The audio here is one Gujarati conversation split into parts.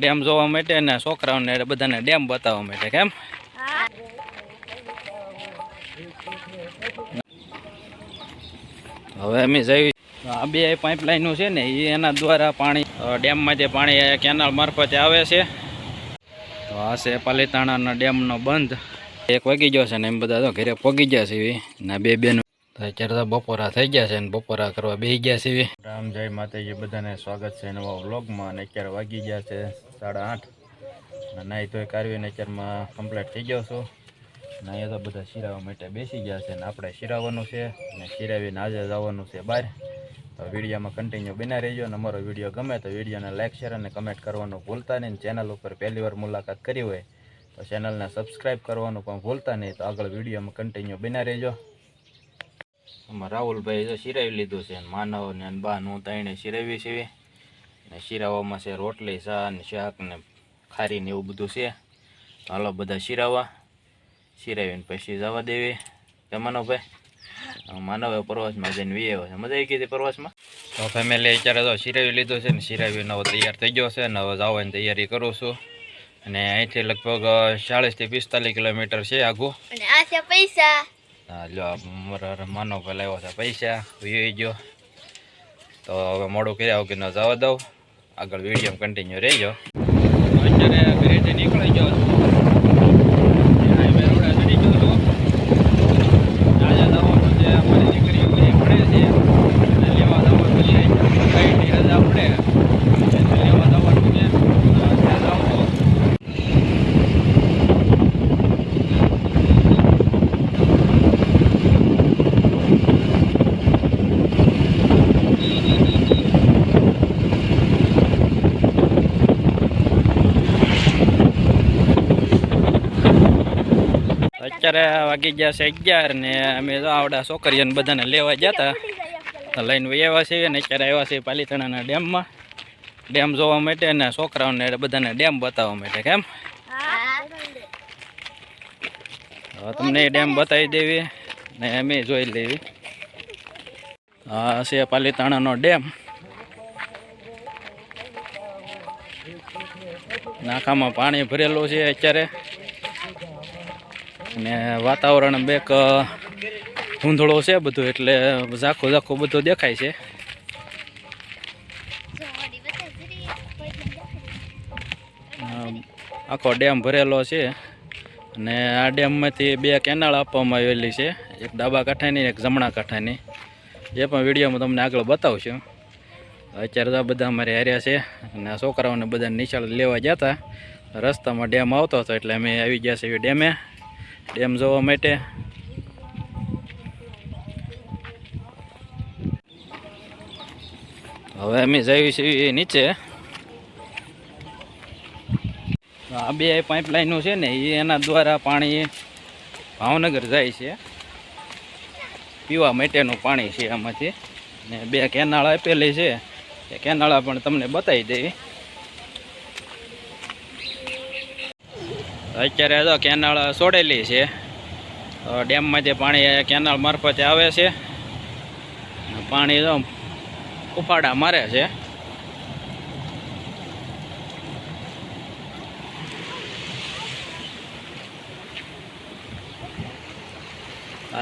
ડેમ જોવા માટે અને છોકરાઓને બધાને ડેમ બતાવવા માટે કેમ હવે અમે જઈ આ બે પાઇપલાઇનો છે ને એના દ્વારા પાણી ડેમમાંથી પાણી કેનાલ મારફતે આવે છે. તો આ છે પાલીતાણાના ડેમનો બંધ. એક વાગી ગયો છે ને, એમ બધા તો ઘરે પગી ગયા છે ને બે બેનો અત્યારે તો બપોરા થઈ ગયા છે ને બપોરા કરવા બેસી ગયા છે રામ જય માતાજી, બધાને સ્વાગત છે નવા વ્લોગમાં અને અત્યારે વાગી ગયા છે સાડા આઠ. અને નાહી તોય કારવી અત્યારમાં કમ્પ્લીટ થઈ ગયો છું. અને તો બધા શિરાવા માટે બેસી ગયા છે ને આપણે શિરાવવાનું છે અને શિરાવીને આજે જવાનું છે બહાર. તો વિડીયોમાં કન્ટિન્યુ બના રહેજો અને અમારો વીડિયો ગમે તો વિડીયોને લાઇક શેર અને કમેન્ટ કરવાનું ભૂલતા નહીં. ચેનલ ઉપર પહેલી વાર મુલાકાત કરી હોય તો ચેનલને સબસ્ક્રાઈબ કરવાનું પણ ભૂલતા નહીં. તો આગળ વિડીયોમાં કન્ટિન્યુ બના રહેજો. આમાં રાહુલભાઈ તો શિરાવી લીધું છે માનવ ને બા હું ત્રણે શિરાવી છે ને શિરાવામાં છે રોટલી, ચા ને શાક ને ખારી ને એવું બધું છે. હાલો બધા શિરાવા. શિરાવીને પછી જવા દેવી. કે માનવભાઈ માનવ પ્રવાસમાં જઈને વી આવ્યો છે. મજા આવી ગઈ હતી પ્રવાસમાં? તો ફેમિલી અત્યારે તો શિરાવી લીધું છે ને શિરાવી નવો તૈયાર થઈ ગયો છે ને હવે જવાની તૈયારી કરું છું. અને અહીંથી લગભગ ચાળીસથી પિસ્તાલીસ કિલોમીટર છે આઘું પૈસા. હા લો મારા માનો પેલા લાવ્યો છે પૈસા વી ગયો. તો હવે મોડું કર્યા વગર ન જવા દઉં. આગળ વીડિયો કન્ટિન્યુ રહેજો. અત્યારે ઘરેથી નીકળી ગયો છું. હાઈવે રોડે ચડી ગયો છું. આજે જવાનું છે અમારી દીકરીઓ બધી ભણે છે એને લેવા જવાનું છે કઈની રજા પડે એને લેવા જવાનું છે ત્યાં જાઉં છું અત્યારે વાગી ગયા છે અગિયાર ને અમે આવડા છોકરીઓને બધાને લેવા ગયા હતા લઈને આવ્યા છીએ ને અત્યારે આવ્યા છીએ પાલીતાણાના ડેમમાં. ડેમ જોવા માટે ને છોકરાઓને બધાને ડેમ બતાવવા માટે કેમ તમને ડેમ બતાવી દેવી ને અમે જોઈ લેવી. આ છે પાલીતાણાનો ડેમ. નાકામાં પાણી ભરેલું છે અત્યારે. અને વાતાવરણ બેક ધૂંધળો છે બધું, એટલે ઝાખું ઝાખું બધું દેખાય છે. આખો ડેમ ભરેલો છે અને આ ડેમમાંથી બે કેનાળ આપવામાં આવેલી છે, એક ડાબા કાંઠાની એક જમણા કાંઠાની. જે પણ વિડીયોમાં તમને આગળ બતાવશું. અત્યારે તો બધા અમારે હાર્યા છે અને આ છોકરાઓને બધા નિશાળ લેવા જતા રસ્તામાં ડેમ આવતો હતો એટલે અમે આવી ગયા છીએ ડેમે. ડેમ જોવા માટે. હવે અમે જઈએ છીએ નીચે. આ બે પાઇપલાઇનો છે ને એના દ્વારા પાણી ભાવનગર જાય છે. પીવા માટેનું પાણી છે આમાંથી. ને બે કેનાળ આપેલી છે. એ કેનાળા પણ તમને બતાવી દેવી અત્યારે તો કેનાળ છોડેલી છે. ડેમમાંથી પાણી કેનાલ મારફતે આવે છે. પાણી તો ઉફાડા મારે છે.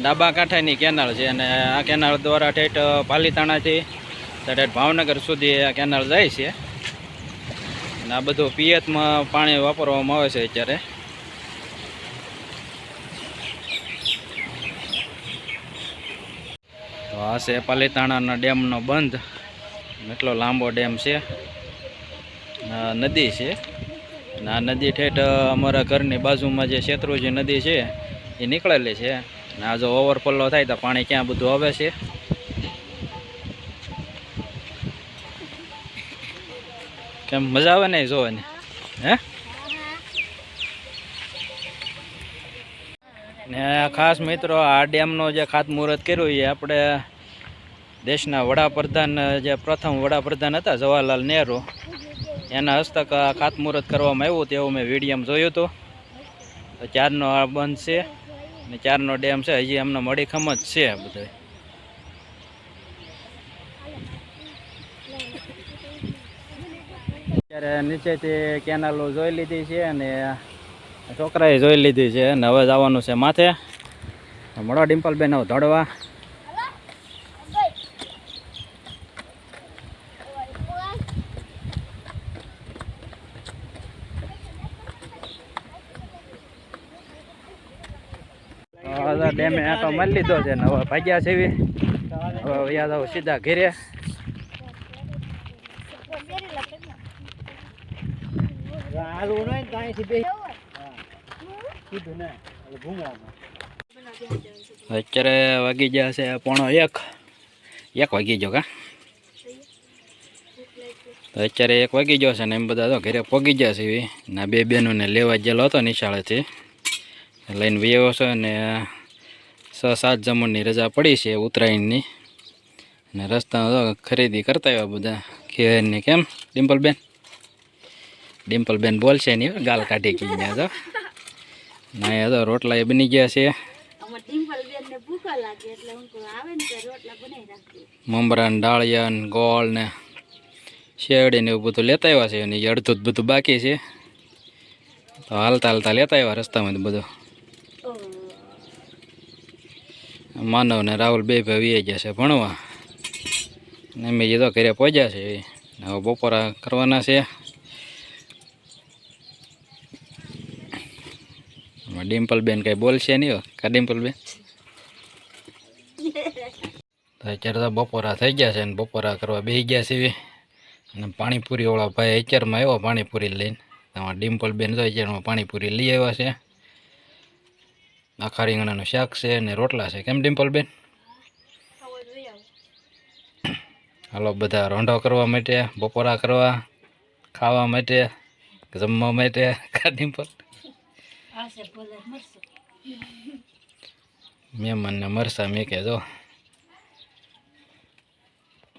ડાબા કાંઠાની કેનાલ છે અને આ કેનાલ દ્વારા ઠેઠ પાલીતાણાથી ઠેઠ ભાવનગર સુધી આ કેનાલ જાય છે. અને આ બધું પિયતમાં પાણી વાપરવામાં આવે છે અત્યારે. આ છે પાલીતાણાના ડેમનો બંધ. એટલો લાંબો ડેમ છે. નદી છે. અને આ નદી ઠેઠ અમારા ઘરની બાજુમાં જે શેત્રુજી નદી છે, એ નીકળેલી છે. અને આ જો ઓવરફ્લો થાય તો પાણી ક્યાં બધું આવે છે? કેમ મજા આવે ને જોવાની? હે? ને ખાસ મિત્રો આ ડેમનો જે ખાતમુહૂર્ત કર્યું એ આપણે દેશના વડાપ્રધાન, જે પ્રથમ વડાપ્રધાન હતા જવાહરલાલ નહેરુ, એના હસ્તક ખાતમુહૂર્ત કરવામાં આવ્યું તેવું મેં વિડીયામાં જોયું હતું. તો ચારનો આ બંધ છે ને ચારનો ડેમ છે, હજી એમને મડીખમ જ છે બધું અત્યારે નીચેથી કેનાલો જોઈ લીધી છે અને છોકરાએ જોઈ લીધી છે અને હવે જવાનું છે માથે. મળો ડિમ્પલબેન હવે ધડવા હવે આ તો મળી લીધો છે ને હવે ભાગ્યા યાદ આવો સીધા ઘેરે. અત્યારે વાગી ગયા છે પોણો એક. એક વાગી ગયો કા? અત્યારે એક વાગી ગયો છે ને એમ બધા તો ઘરે પગી ગયા છે એવી. ના બે બહેનોને લેવા ગયેલો હતો નિશાળેથી. લઈને વ્યવો છે ને છ સાત જમણની રજા પડી છે ઉત્તરાયણની. રસ્તામાં તો ખરીદી કરતા આવ્યા બધા. ખેરની કેમ? ડિમ્પલબેન? ડિમ્પલબેન બોલશે નહીં ગાલ કાઢી ગઈ ત્યાં તો. ના એ તો રોટલા એ બની ગયા છે. મમરા ને ડાળિયા ને ગોળ ને શેરડી ને એવું બધું લેતા આવ્યા છે અને અડધું જ બધું બાકી છે. તો હાલતા હાલતા લેતા આવ્યા રસ્તામાં બધું. માનવ ને રાહુલ બે ભાઈ આવી ગયા છે ભણવા. ને મેં તો ઘરે પહોંચ્યા છે. હવે બપોરા કરવાના છે આમાં ડિમ્પલબેન કંઈ બોલશે નહીં કા ડિમ્પલબેન? અત્યારે તો બપોરા થઈ ગયા છે ને બપોરા કરવા બેસી ગયા છે અને પાણીપુરી વાળા ભાઈ અત્યારમાં આવ્યો પાણીપુરી લઈને. તમારા ડિમ્પલબેન તો અત્યારમાં પાણીપુરી લઈ આવ્યા છે. આખા રીંગણાનું શાક છે ને રોટલા છે. કેમ ડિમ્પલબેન? હાલો, બધા રોંઢો કરવા માટે, બપોરા કરવા, ખાવા માટે, જમવા માટે, કા ડિમ્પલ? મહેમાનને મરસા મેં કે જો.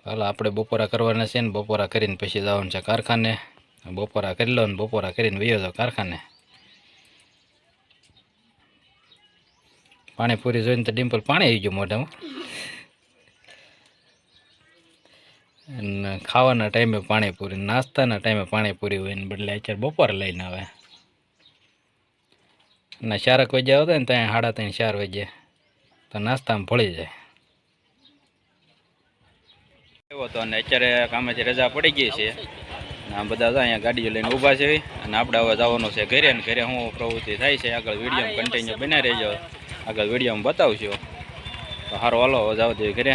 હાલ, આપણે બપોરા કરવાના છે ને, બપોરા કરીને પછી જવાનું છે કારખાને. બપોરા કરી લો ને, બપોરા કરીને વયો જાઓ કારખાને. પાણીપુરી જોઈને તો ડિમ્પલ પાણી આવી ગયું મોઢામાં. ખાવાના ટાઈમે પાણીપુરી, નાસ્તાના ટાઈમે પાણીપુરી હોય ને, બદલે અત્યારે બપોરે લઈને આવે. અને ચારક વાગ્યા આવતા ને ત્યાં સાડા ત્રણ, ચાર વાગ્યે. તો નાસ્તામાં ભળી જાય. એવો તો અને અત્યારે કામેથી રજા પડી ગઈ છે. આ બધા અહીંયા ગાડીઓ લઈને ઊભા છે. અને આપણે હવે જવાનું છે ઘરે ને ઘરે શું પ્રવૃત્તિ થાય છે. આગળ વીડિયો કન્ટિન્યુ બનાવી રહેજો. આગળ વિડીયોમાં બતાવશો તો સારું હાલો, હવે જાવ દે ઘરે.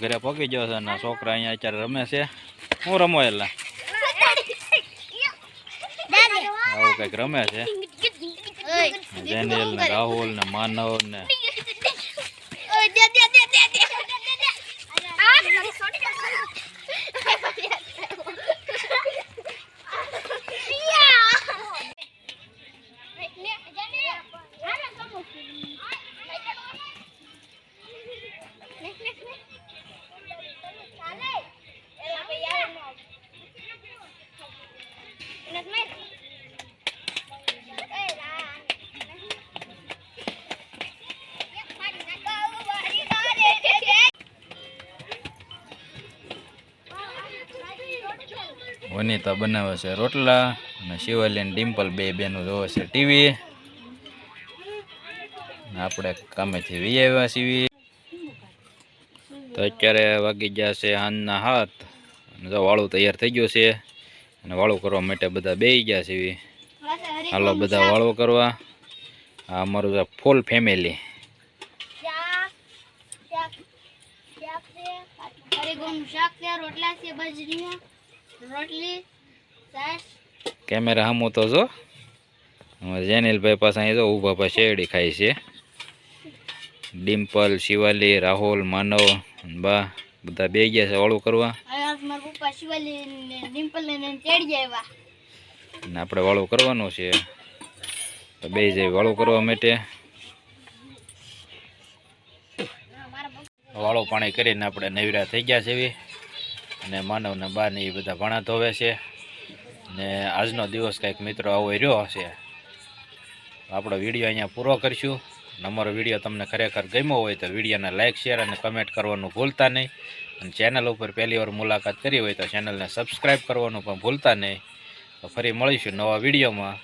ઘરે પગી ગયો છે અને છોકરા અહીંયા અત્યારે રમે છે. હું રમો એટલે? આવું કંઈક રમે છે. જેનિલ ને રાહુલ ને માનવ ને વનિતા બનાવે છે રોટલા અને શિવાલી ડિમ્પલ બે બેનું જોવે છે ટીવી આપણે કામેથી વી આવ્યા છીએ. તો અત્યારે વાગી ગયા છે હાનના હાથ જો વાળું તૈયાર થઈ ગયું છે. અને વાળું કરવા માટે બધા બેસી ગયા છે. હાલો બધા વાળું કરવા. આ અમારું છે ફૂલ ફેમિલી. રોટલા છે બજરી રોટલી. કેમેરા હમો તો જો. જેનિલભાઈ પાસે અહીં તો ઊભા પાસે શેરડી ખાય છે. ડિમ્પલ શિવાલી રાહુલ માનવ બા બધા બે ગયા છે વાળું કરવા. ને આપણે વાળું કરવાનું છે. તો બે જાય વાળું કરવા માટે. વાળું પાણી કરીને આપણે નવરા થઈ ગયા છે એવી. અને માનવને બાર ને એ બધા ભણા ધોવે છે. ને આજનો દિવસ કંઈક મિત્રો આવો રહ્યો હશે. આપણો વીડિયો અહીંયા પૂરો કરીશું. અને અમારો વીડિયો તમને ખરેખર ગમ્યો હોય તો વિડીયોને લાઇક શેર અને કમેન્ટ કરવાનું ભૂલતા નહીં. અને ચેનલ ઉપર પહેલી મુલાકાત કરી હોય તો ચેનલને સબસ્ક્રાઈબ કરવાનું પણ ભૂલતા નહીં. તો ફરી મળીશું નવા વિડીયોમાં.